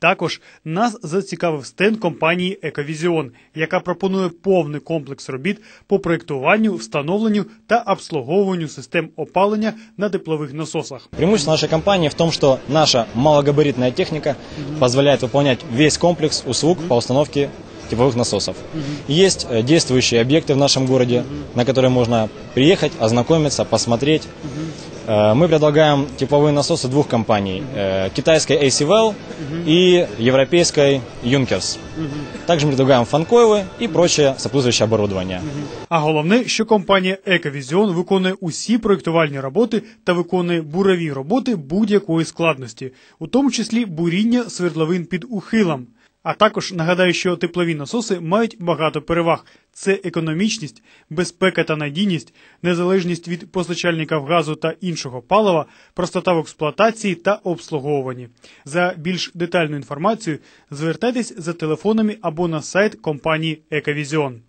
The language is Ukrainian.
Також нас зацікавив стенд компанії Ековізіон, яка пропонує повний комплекс робіт по проєктуванню, встановленню та обслуговуванню систем опалення на теплових насосах. Преимущество нашей компании в том, что наша малогабаритная техника позволяет выполнять весь комплекс услуг по установке тепловых насосов. Есть э, действующие объекты в нашем городе, на которые можно приехать, ознакомиться, посмотреть. Э, Мы предлагаем тепловые насосы двух компаний. э, Китайской ACWell и европейской Юнкерс. Также мы предлагаем фанкойлы и прочее сопутствующее оборудование. А головне, що компанія Ековізіон виконує усі проєктувальні роботи та виконує бурові роботи будь-якої складності, у тому числі буріння свердловин під ухилом. А також нагадаю, що теплові насоси мають багато переваг: це економічність, безпека та надійність, незалежність від постачальників газу та іншого палива, простота в експлуатації та обслуговуванні. За більш детальну інформацію звертайтесь за телефонами або на сайт компанії Ековізіон.